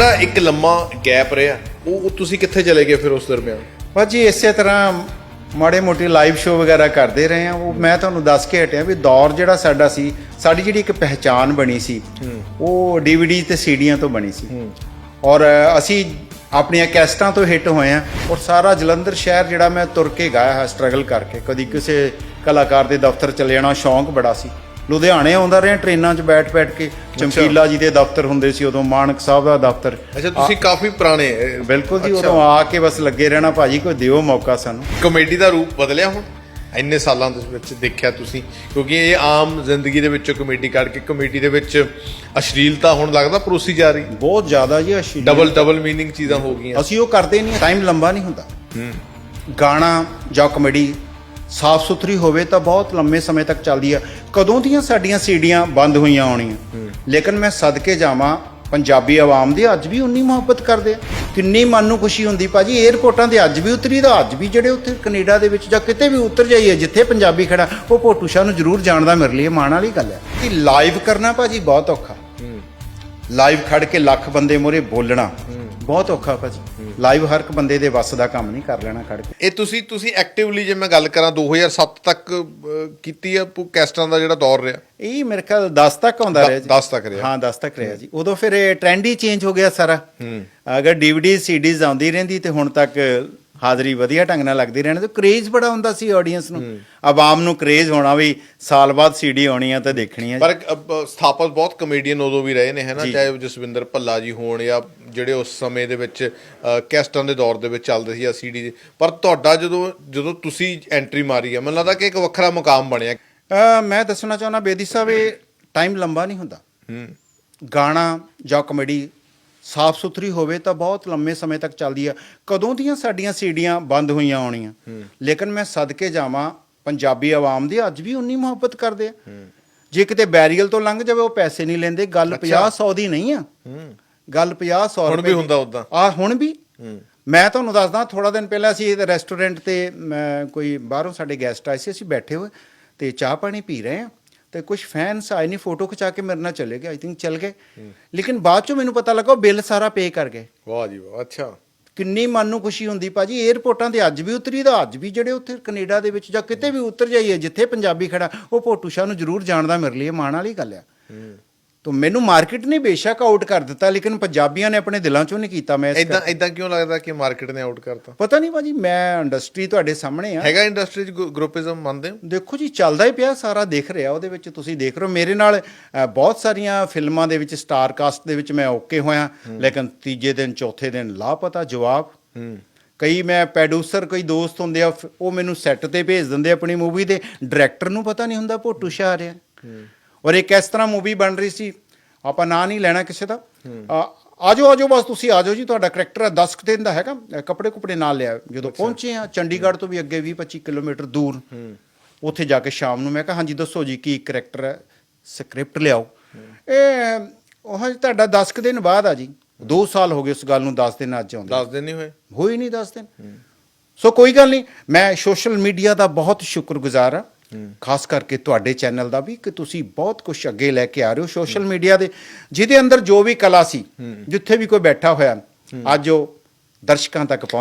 ਜਿਹੜਾ ਇੱਕ ਲੰਮਾ ਗੈਪ ਰਿਹਾ ਉਹ ਉਹ ਤੁਸੀਂ ਕਿੱਥੇ ਚਲੇ ਗਏ ਫਿਰ ਉਸ ਦਰਮਿਆਨ? ਭਾਜੀ ਇਸੇ ਤਰ੍ਹਾਂ ਮਾੜੇ ਮੋਟੇ ਲਾਈਵ ਸ਼ੋਅ ਵਗੈਰਾ ਕਰਦੇ ਰਹੇ ਆ ਉਹ ਮੈਂ ਤੁਹਾਨੂੰ ਦੱਸ ਕੇ ਹਟਿਆ ਵੀ ਦੌਰ ਜਿਹੜਾ ਸਾਡਾ ਸੀ ਸਾਡੀ ਜਿਹੜੀ ਇੱਕ ਪਹਿਚਾਨ ਬਣੀ ਸੀ ਉਹ ਡੀਵੀਡੀ ਤੇ ਸੀਡੀਆਂ ਤੋਂ ਬਣੀ ਸੀ। ਔਰ ਅਸੀਂ ਆਪਣੀਆਂ ਕੈਸਟਾਂ ਤੋਂ ਹਿੱਟ ਹੋਏ ਆ ਔਰ ਸਾਰਾ ਜਲੰਧਰ ਸ਼ਹਿਰ ਜਿਹੜਾ ਮੈਂ ਤੁਰ ਕੇ ਗਾਇਆ ਹੈ ਸਟਰਗਲ ਕਰਕੇ। ਕਦੀ ਕਿਸੇ ਕਲਾਕਾਰ ਦੇ ਦਫ਼ਤਰ ਚਲੇ ਜਾਣਾ ਸ਼ੌਂਕ ਬੜਾ ਸੀ। ਲੁਧਿਆਣੇ ਆਉਂਦਾ ਰਿਹਾ ਟ੍ਰੇਨਾਂ 'ਚ ਬੈਠ ਬੈਠ ਕੇ। ਚਮਕੀਲਾ ਜੀ ਦੇ ਦਫ਼ਤਰ ਹੁੰਦੇ ਸੀ ਉਦੋਂ ਮਾਨਕ ਸਾਹਿਬ ਦਾ ਦਫ਼ਤਰ। ਅੱਛਾ ਤੁਸੀਂ ਕਾਫੀ ਪੁਰਾਣੇ ਬਿਲਕੁਲ ਜੀ। ਉਦੋਂ ਆ ਕੇ ਬਸ ਲੱਗੇ ਰਹਿਣਾ ਭਾਜੀ ਕੋਈ ਦਿਓ ਮੌਕਾ ਸਾਨੂੰ। ਕਮੇਡੀ ਦਾ ਰੂਪ ਬਦਲਿਆ ਹੁਣ? ਇੰਨੇ ਸਾਲਾਂ ਦੇ ਵਿੱਚ ਦੇਖਿਆ ਤੁਸੀਂ ਕਿਉਂਕਿ ਇਹ ਆਮ ਜ਼ਿੰਦਗੀ ਦੇ ਵਿੱਚੋਂ ਕਮੇਡੀ ਕੱਢ ਕੇ ਕਮੇਡੀ ਦੇ ਵਿੱਚ ਅਸ਼ਲੀਲਤਾ ਹੁਣ ਲੱਗਦਾ ਪਰੋਸੀ ਜਾ ਰਹੀ। ਬਹੁਤ ਜ਼ਿਆਦਾ ਜੀ ਅਸ਼ਲੀਲ। ਡਬਲ ਡਬਲ ਮੀਨਿੰਗ ਚੀਜ਼ਾਂ ਹੋ ਗਈਆਂ। ਅਸੀਂ ਉਹ ਕਰਦੇ ਨਹੀਂ ਟਾਈਮ ਲੰਬਾ ਨਹੀਂ ਹੁੰਦਾ। ਗਾਣਾ ਜਾਂ ਕਮੇਡੀ ਸਾਫ਼ ਸੁਥਰੀ ਹੋਵੇ ਤਾਂ ਬਹੁਤ ਲੰਮੇ ਸਮੇਂ ਤੱਕ ਚੱਲਦੀ ਆ। ਕਦੋਂ ਦੀਆਂ ਸਾਡੀਆਂ ਸੀਡੀਆਂ ਬੰਦ ਹੋਈਆਂ ਆਉਣੀਆਂ ਲੇਕਿਨ ਮੈਂ ਸਦਕੇ ਜਾਵਾਂ ਪੰਜਾਬੀ ਆਵਾਮ ਦੀ ਅੱਜ ਵੀ ਉਨੀ ਮੁਹੱਬਤ ਕਰਦੇ ਆ। ਕਿੰਨੀ ਮਨ ਨੂੰ ਖੁਸ਼ੀ ਹੁੰਦੀ ਭਾਜੀ 에어ਪੋਰਟਾਂ ਤੇ ਅੱਜ ਵੀ ਉਤਰੀ ਦਾ ਅੱਜ ਵੀ ਜਿਹੜੇ ਉੱਥੇ ਕੈਨੇਡਾ ਦੇ ਵਿੱਚ ਜਾਂ ਕਿਤੇ ਵੀ ਉਤਰ ਜਾਈਏ ਜਿੱਥੇ ਪੰਜਾਬੀ ਖੜਾ ਉਹ ਪੋਟੂ ਸ਼ਾਹ ਨੂੰ ਜ਼ਰੂਰ ਜਾਣਦਾ ਮੇਰੇ ਲਈ ਮਾਣ ਵਾਲੀ ਗੱਲ ਹੈ। ਕਿ ਲਾਈਵ ਕਰਨਾ ਭਾਜੀ ਬਹੁਤ ਔਖਾ। ਲਾਈਵ ਖੜ ਕੇ ਲੱਖ ਬੰਦੇ ਮੂਹਰੇ ਬੋਲਣਾ। ਬਹੁਤ ਔਖਾ ਭਾਜੀ। ਲਾਈਵ ਹਰ ਇੱਕ ਬੰਦੇ ਦੇ ਵੱਸ ਦਾ ਕੰਮ ਨਹੀਂ ਕਰ ਲੈਣਾ ਖੜ ਕੇ। ਇਹ ਤੁਸੀਂ ਤੁਸੀਂ ਐਕਟਿਵਲੀ ਜੇ ਮੈਂ ਗੱਲ ਕਰਾਂ 2007 ਤੱਕ ਅਹ, ਕੀਤੀ ਆ ਪੂ ਕੈਸਟਾਂ ਦਾ ਜਿਹੜਾ ਦੌਰ ਰਿਹਾ? ਇਹ ਮੇਰੇ ਖਿਆਲ 10 ਤੱਕ ਆਉਂਦਾ ਰਿਹਾ ਜੀ। 10 ਤੱਕ ਰਿਹਾ। ਹਾਂ 10 ਤੱਕ ਰਿਹਾ ਜੀ। ਉਦੋਂ ਫਿਰ ਇਹ ਟ੍ਰੈਂਡ ਹੀ ਚੇਂਜ ਹੋ ਗਿਆ ਸਾਰਾ। ਅਗਰ ਡੀਵੀਡੀ ਸੀਡੀਜ਼ ਆਉਂਦੀ ਰਹਿੰਦੀ ਤੇ ਹੁਣ ਤੱਕ ਹਾਜ਼ਰੀ ਵਧੀਆ ਢੰਗ ਨਾਲ ਲੱਗਦੀ ਰਹਿਣੀ ਤੇ ਕ੍ਰੇਜ਼ ਬੜਾ ਹੁੰਦਾ ਸੀ ਆਡੀਅנס ਨੂੰ। ਆਵਾਮ ਨੂੰ ਕ੍ਰੇਜ਼ ਹੋਣਾ ਵੀ ਸਾਲ ਬਾਅਦ ਸੀਡੀ ਆਉਣੀ ਆ ਤਾਂ ਦੇਖਣੀ ਆ। ਪਰ ਅਹ, ਸਥਾਪਕ ਬਹੁਤ ਕਮੇਡੀਅਨ ਉਦੋਂ ਵੀ ਰਹੇ ਨੇ ਹੈ ਨਾ ਚਾਹੇ ਜਸਵਿੰਦਰ ਭੱਲਾ ਜੀ ਹੋਣ ਜਾਂ ਜਿਹੜੇ ਉਸ ਸਮੇਂ ਦੇ ਵਿੱਚ ਕੈਸਟਾਂ ਦੇ ਦੌਰ ਦੇ ਵਿੱਚ ਚੱਲਦੇ ਸੀ ਜਾਂ ਸੀਡੀ ਦੇ ਪਰ ਤੁਹਾਡਾ ਜਦੋਂ ਜਦੋਂ ਤੁਸੀਂ ਐਂਟਰੀ ਮਾਰੀ ਆ ਮੈਨੂੰ ਲੱਗਦਾ ਕਿ ਇੱਕ ਵੱਖਰਾ ਮੁਕਾਮ ਬਣਿਆ। ਅ, ਮੈਂ ਦੱਸਣਾ ਚਾਹੁੰਦਾ ਬੇਦੀ ਸਾਹਿਬ ਇਹ ਟਾਈਮ ਲੰਬਾ ਨਹੀਂ ਹੁੰਦਾ। ਗਾਣਾ ਜਾਂ ਕਮੇਡੀ ਸਾਫ਼ ਸੁਥਰੀ ਹੋਵੇ ਤਾਂ ਬਹੁਤ ਲੰਮੇ ਸਮੇਂ ਤੱਕ ਚੱਲਦੀ ਆ। ਕਦੋਂ ਦੀਆਂ ਸਾਡੀਆਂ ਸੀਡੀਆਂ ਬੰਦ ਹੋਈਆਂ ਆਉਣੀਆਂ ਲੇਕਿਨ ਮੈਂ ਸਦਕੇ ਜਾਵਾਂ ਪੰਜਾਬੀ ਆਵਾਮ ਦੀ ਅੱਜ ਵੀ ਉਨੀ ਮੁਹੱਬਤ ਕਰਦੇ ਆ। ਜੇ ਕਿਤੇ ਬੈਰੀਅਲ ਤੋਂ ਲੰਘ ਜਾਵੇ ਉਹ ਪੈਸੇ ਨਹੀਂ ਲੈਂਦੇ ਗੱਲ 50 100 ਦੀ ਨਹੀਂ ਆ। ਗੱਲ 50 100 ਹੁਣ ਵੀ ਰੁਪਏ। ਹੁੰਦਾ ਉੱਦਾਂ। ਆ ਹੁਣ ਵੀ? ਮੈਂ ਤੁਹਾਨੂੰ ਦੱਸਦਾ ਥੋੜਾ ਦਿਨ ਪਹਿਲਾਂ ਅਸੀਂ ਇਹ ਰੈਸਟੋਰੈਂਟ ਤੇ ਕੋਈ ਬਾਹਰੋਂ ਸਾਡੇ ਗੈਸਟ ਆਏ ਸੀ ਅਸੀਂ ਬੈਠੇ ਹੋਏ ਤੇ ਚਾਹ ਪਾਣੀ ਪੀ ਰਹੇ ਆ। ਤੇ ਕੁਝ ਫੈਨਸ ਆਏ ਨੇ ਫੋਟੋ ਖਿਚਾ ਕੇ ਮੇਰੇ ਨਾਲ ਚਲੇ ਗਏ ਆਈ ਥਿੰਕ ਚਲ ਗਏ। ਲੇਕਿਨ ਬਾਅਦ ਚੋਂ ਮੈਨੂੰ ਪਤਾ ਲੱਗਾ ਉਹ ਬਿੱਲ ਸਾਰਾ ਪੇ ਕਰ ਗਏ। ਵਾਹ ਜੀ ਵਾਹ ਅੱਛਾ। ਕਿੰਨੀ ਮਨ ਨੂੰ ਖੁਸ਼ੀ ਹੁੰਦੀ ਭਾਜੀ 에어ਪੋਰਟਾਂ ਤੇ ਅੱਜ ਵੀ ਉਤਰੀ ਦਾ ਅੱਜ ਵੀ ਜਿਹੜੇ ਉੱਥੇ ਕੈਨੇਡਾ ਦੇ ਵਿੱਚ ਜਾਂ ਕਿਤੇ ਵੀ ਉਤਰ ਜਾਈਏ ਜਿੱਥੇ ਪੰਜਾਬੀ ਖੜਾ ਉਹ ਪੋਟੂ ਸ਼ਾਹ ਨੂੰ ਜ਼ਰੂਰ ਜਾਣਦਾ ਮੇਰੇ ਲਈ ਇਹ ਮਾਣ ਵਾਲੀ ਗੱਲ ਆ। ਤਾਂ ਮੈਨੂੰ ਮਾਰਕੀਟ ਨੇ ਬੇਸ਼ੱਕ ਆਊਟ ਕਰ ਦਿੱਤਾ ਲੇਕਿਨ ਪੰਜਾਬੀਆਂ ਨੇ ਆਪਣੇ ਦਿਲਾਂ ਚੋਂ ਨਹੀਂ ਕੀਤਾ ਮੈਂ ਇਸ ਇਦਾਂ ਇਦਾਂ ਕਿਉਂ ਲੱਗਦਾ ਕਿ ਮਾਰਕੀਟ ਨੇ ਆਊਟ ਕਰਤਾ? ਪਤਾ ਨਹੀਂ ਭਾਜੀ ਮੈਂ ਇੰਡਸਟਰੀ ਤੁਹਾਡੇ ਸਾਹਮਣੇ ਆ। ਹੈਗਾ ਇੰਡਸਟਰੀ ਚ ਗਰੁੱਪਿਜ਼ਮ ਮੰਨਦੇ ਹੋ? ਦੇਖੋ ਜੀ ਚੱਲਦਾ ਹੀ ਪਿਆ ਸਾਰਾ ਦੇਖ ਰਿਹਾ ਉਹਦੇ ਵਿੱਚ ਤੁਸੀਂ ਦੇਖ ਰਹੇ ਹੋ। ਮੇਰੇ ਨਾਲ ਬਹੁਤ ਸਾਰੀਆਂ ਫਿਲਮਾਂ ਦੇ ਵਿੱਚ ਸਟਾਰ ਕਾਸਟ ਦੇ ਵਿੱਚ ਮੈਂ ਓਕੇ ਹੋਇਆ ਲੇਕਿਨ ਤੀਜੇ ਦਿਨ ਚੌਥੇ ਦਿਨ ਲਾਪਤਾ ਜਵਾਬ। ਕਈ ਮੈਂ ਪ੍ਰੋਡਿਊਸਰ ਕੋਈ ਦੋਸਤ ਹੁੰਦੇ ਆ ਉਹ ਮੈਨੂੰ ਸੈੱਟ ਤੇ ਭੇਜ ਦਿੰਦੇ ਆਪਣੀ ਮੂਵੀ ਦੇ। ਡਾਇਰੈਕਟਰ ਨੂੰ ਪਤਾ ਨਹੀਂ ਹੁੰਦਾ ਭੋਟੂ ਸ਼ਾਹ ਰਿਹਾ। ਔਰ ਇੱਕ ਇਸ ਤਰ੍ਹਾਂ ਮੂਵੀ ਬਣ ਰਹੀ ਸੀ। ਆਪਾਂ ਨਾਂ ਨਹੀਂ ਲੈਣਾ ਕਿਸੇ ਦਾ। ਆਜੋ ਆਜੋ ਬਸ ਤੁਸੀਂ ਆਜੋ ਜੀ ਤੁਹਾਡਾ ਕਰੈਕਟਰ 10 ਕੁ ਦਿਨ ਦਾ ਹੈਗਾ। ਕੱਪੜੇ ਕੁਪੜੇ ਨਾਲ ਲਿਆ। ਜਦੋਂ ਪਹੁੰਚੇ ਆ ਚੰਡੀਗੜ੍ਹ ਤੋਂ ਵੀ ਅੱਗੇ 20 25 ਕਿਲੋਮੀਟਰ ਦੂਰ। ਉੱਥੇ ਜਾ ਕੇ ਸ਼ਾਮ ਨੂੰ ਮੈਂ ਕਿਹਾ ਹਾਂਜੀ ਦੱਸੋ ਜੀ ਕੀ ਕਰੈਕਟਰ ਹੈ ਸਕ੍ਰਿਪਟ ਲਿਆਓ। ਇਹ ਉਹ ਹਜੇ ਤੁਹਾਡਾ 10 ਕੁ ਦਿਨ ਬਾਅਦ ਆ ਜੀ। 2 ਸਾਲ ਹੋ ਗਏ ਉਸ ਗੱਲ ਨੂੰ 10 ਦਿਨ ਅੱਜ ਆਉਂਦੇ ਦੱਸ ਦਿਨ ਨਹੀਂ ਹੋਏ? ਹੋਈ ਨਹੀਂ 10 ਦਿਨ। ਸੋ ਕੋਈ ਗੱਲ ਨਹੀਂ ਮੈਂ ਸੋਸ਼ਲ ਮੀਡੀਆ ਦਾ ਬਹੁਤ ਸ਼ੁਕਰਗੁਜ਼ਾਰ ਹਾਂ ਖਾਸ ਕਰਕੇ ਤੁਹਾਡੇ ਚੈਨਲ ਦਾ ਵੀ ਕਿ ਤੁਸੀਂ ਬਹੁਤ ਕੁਝ ਅੱਗੇ ਲੈ ਕੇ ਆ ਰਹੇ ਹੋ ਸੋਸ਼ਲ ਮੀਡੀਆ ਦੇ, ਜਿਹਦੇ ਅੰਦਰ ਜੋ ਵੀ ਕਲਾ ਸੀ, ਜਿੱਥੇ ਵੀ ਕੋਈ ਬੈਠਾ ਹੋਇਆ, ਅੱਜ ਉਹ ਦਰਸ਼ਕਾਂ ਤੱਕ ਪਹੁੰਚ